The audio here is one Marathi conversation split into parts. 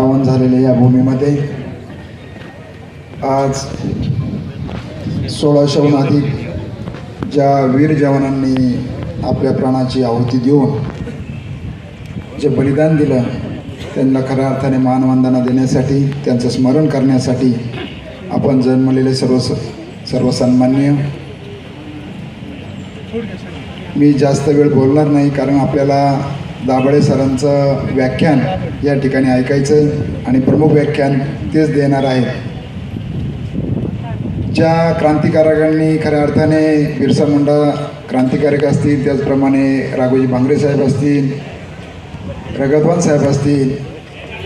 पावन झालेल्या या भूमीमध्ये आज सोळाशेहून अधिक ज्या वीर जवानांनी आपल्या प्राणाची आहुती देऊन जे बलिदान दिलं त्यांना खऱ्या अर्थाने मानवंदना देण्यासाठी त्यांचं स्मरण करण्यासाठी आपण जन्मलेले सर्व सर्वसन्मान्य मी जास्त वेळ बोलणार नाही कारण आपल्याला दाभाडे सरांचं व्याख्यान या ठिकाणी ऐकायचं आणि प्रमुख व्याख्यान तेच देणार आहे. ज्या क्रांतिकारकांनी खऱ्या अर्थाने बिरसा मुंडा क्रांतिकारक असतील त्याचप्रमाणे राघोजी भांगरे साहेब असतील रगतवान साहेब असतील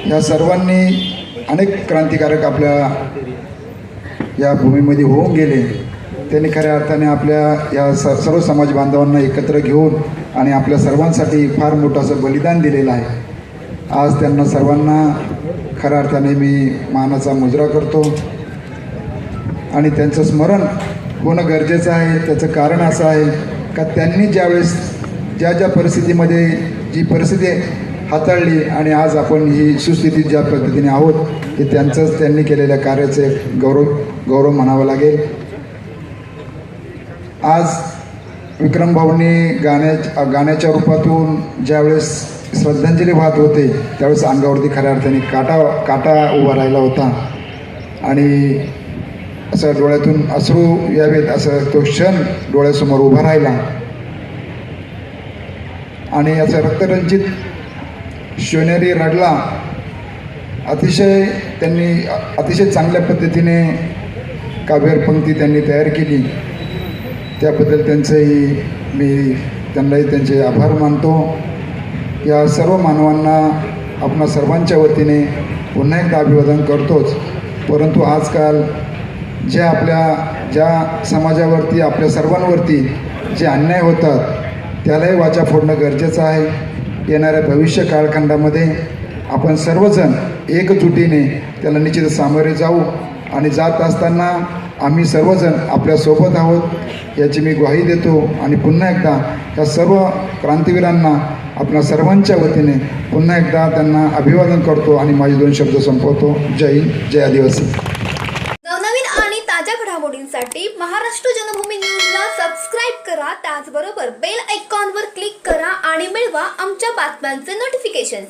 ह्या सर्वांनी अनेक क्रांतिकारक आपल्या या भूमीमध्ये होऊन गेले. त्यांनी खऱ्या अर्थाने आपल्या या स सर्व समाज बांधवांना एकत्र घेऊन आणि आपल्या सर्वांसाठी फार मोठं असं बलिदान दिलेलं आहे. आज त्यांना सर्वांना खऱ्या अर्थाने मी मानाचा मुजरा करतो. आणि त्यांचं स्मरण होणं गरजेचं आहे. त्याचं कारण असं आहे का त्यांनी ज्यावेळेस ज्या ज्या परिस्थितीमध्ये जी परिस्थिती हाताळली आणि आज आपण ही सुस्थितीत ज्या पद्धतीने आहोत ते त्यांचंच त्यांनी केलेल्या कार्याचे गौरव गौरव म्हणावं लागेल. आज विक्रम भाऊंनी गाण्या गाण्याच्या रूपातून ज्यावेळेस श्रद्धांजली वाहत होते त्यावेळेस अंगावरती खऱ्या अर्थाने काटा काटा उभा राहिला होता. आणि असं डोळ्यातून अश्रू यावेत असं तो क्षण डोळ्यासमोर उभा राहिला. आणि असं रक्तरंजित शिवनेरी रडला. अतिशय त्यांनी अतिशय चांगल्या पद्धतीने काव्यार पंक्ती त्यांनी तयार केली. त्याबद्दल त्यांचंही मी त्यांनाही त्यांचे आभार मानतो. या सर्व मानवांना आपणा सर्वांच्या वतीने पुन्हा एकदा अभिवादन करतोच. परंतु आजकाल ज्या आपल्या ज्या समाजावरती आपल्या सर्वांवरती जे अन्याय होतात त्यालाही वाचा फोडणं गरजेचं आहे. येणाऱ्या भविष्य कालखंडामध्ये आपण सर्वजण एकजुटीने त्याला निश्चित सामोरे जाऊ. आणि जात असताना आम्ही सर्वजण आपल्यासोबत आहोत याची मी ग्वाही देतो. आणि पुन्हा एकदा या सर्व क्रांतीवीरांना आपल्या सर्वांच्या वतीने पुन्हा एकदा त्यांना अभिवादन करतो आणि माझे दोन शब्द संपवतो. जय हिंद जय आदिवासी. नवनवीन आणि ताज्या घडामोडींसाठी महाराष्ट्र जनभूमी न्यूजला सबस्क्राईब करा. त्याचबरोबर बेल आयकॉनवर क्लिक करा आणि मिळवा आमच्या बातम्यांचे नोटिफिकेशन